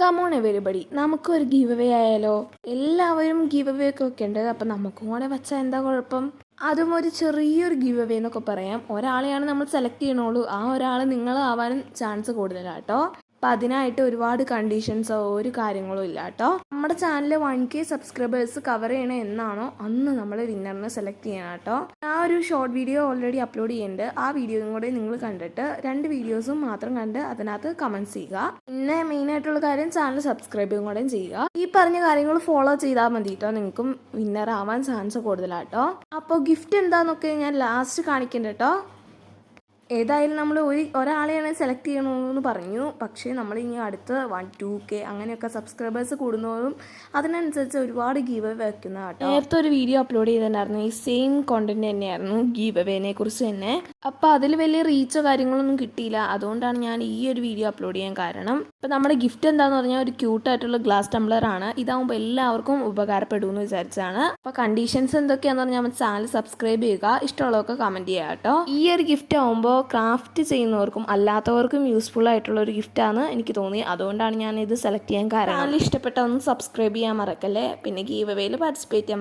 Come on everybody നമുക്കൊരു give away ആയാലോ? എല്ലാവരും ഗീവ് അവേ ഒക്കെ വെക്കേണ്ടത് അപ്പം നമുക്കും കൂടെ വെച്ചാൽ എന്താ കുഴപ്പം? അതും ഒരു ചെറിയൊരു ഗീവ് അവേ എന്നൊക്കെ പറയാം. ഒരാളെയാണ് നമ്മൾ സെലക്ട് ചെയ്യണുള്ളൂ. ആ ഒരാൾ നിങ്ങളാവാനും ചാൻസ് കൂടുതലാണ് കേട്ടോ. അപ്പം അതിനായിട്ട് ഒരുപാട് കണ്ടീഷൻസോ ഒരു കാര്യങ്ങളോ ഇല്ല കേട്ടോ നമ്മുടെ channel one K subscribers cover ചെയ്യണേ എന്നാണോ അന്ന് നമ്മൾ വിന്നറിനെ സെലക്ട് ചെയ്യണം കേട്ടോ ആ ഒരു ഷോർട്ട് വീഡിയോ ഓൾറെഡി അപ്ലോഡ് ചെയ്യുന്നുണ്ട് ആ വീഡിയോയും കൂടെ നിങ്ങൾ കണ്ടിട്ട് രണ്ട് വീഡിയോസും മാത്രം കണ്ട് അതിനകത്ത് കമന്റ് ചെയ്യുക. പിന്നെ മെയിൻ ആയിട്ടുള്ള കാര്യം ചാനൽ സബ്സ്ക്രൈബും കൂടെ ചെയ്യുക. ഈ പറഞ്ഞ കാര്യങ്ങൾ ഫോളോ ചെയ്താൽ മതി കേട്ടോ നിങ്ങൾക്കും വിന്നർ ആവാൻ ചാൻസ് കൂടുതലാട്ടോ അപ്പോൾ ഗിഫ്റ്റ് എന്താന്നൊക്കെ ഞാൻ ലാസ്റ്റ് കാണിക്കണ്ട കേട്ടോ ഏതായാലും നമ്മൾ ഒരു ഒരാളെയാണ് സെലക്ട് ചെയ്യണമെന്ന് പറഞ്ഞു. പക്ഷേ നമ്മൾ ഇനി അടുത്ത വൺ ടു കെ അങ്ങനെയൊക്കെ സബ്സ്ക്രൈബേഴ്സ് കൂടുന്നതും അതിനനുസരിച്ച് ഒരുപാട് ഗീവ് അവേ വെക്കുന്ന കേട്ടോ. നേരത്തെ ഒരു വീഡിയോ അപ്ലോഡ് ചെയ്തിട്ടുണ്ടായിരുന്നു. ഈ സെയിം കോണ്ടന്റ് തന്നെയായിരുന്നു ഗീവ് അവേനെ കുറിച്ച് തന്നെ. അപ്പോൾ അതിൽ വലിയ റീച്ചോ കാര്യങ്ങളൊന്നും കിട്ടിയില്ല. അതുകൊണ്ടാണ് ഞാൻ ഈ ഒരു വീഡിയോ അപ്ലോഡ് ചെയ്യാൻ കാരണം. ഇപ്പം നമ്മുടെ ഗിഫ്റ്റ് എന്താന്ന് പറഞ്ഞാൽ ഒരു ക്യൂട്ടായിട്ടുള്ള ഗ്ലാസ് ടംബ്ലർ ആണ്. ഇതാകുമ്പോൾ എല്ലാവർക്കും ഉപകാരപ്പെടുമെന്ന് വിചാരിച്ചാണ്. അപ്പോൾ കണ്ടീഷൻസ് എന്തൊക്കെയാണെന്ന് പറഞ്ഞാൽ ചാനൽ സബ്സ്ക്രൈബ് ചെയ്യുക. ഇഷ്ടമുള്ളതൊക്കെ കമന്റ് ചെയ്യുക കേട്ടോ. ഈ ഒരു ഗിഫ്റ്റ് ആകുമ്പോൾ ക്രാഫ്റ്റ് ചെയ്യുന്നവർക്കും അല്ലാത്തവർക്കും യൂസ്ഫുൾ ആയിട്ടുള്ള ഒരു ഗിഫ്റ്റാണ് എനിക്ക് തോന്നി അതുകൊണ്ടാണ് ഞാൻ ഇത് സെലക്ട് ചെയ്യാൻ കാരണം. ഇഷ്ടപ്പെട്ട ഒന്ന് സബ്സ്ക്രൈബ് ചെയ്യാൻ മറക്കല്ലേ? പിന്നെ ഗീവ് പാർട്ടിസിപ്പേറ്റ് ചെയ്യാൻ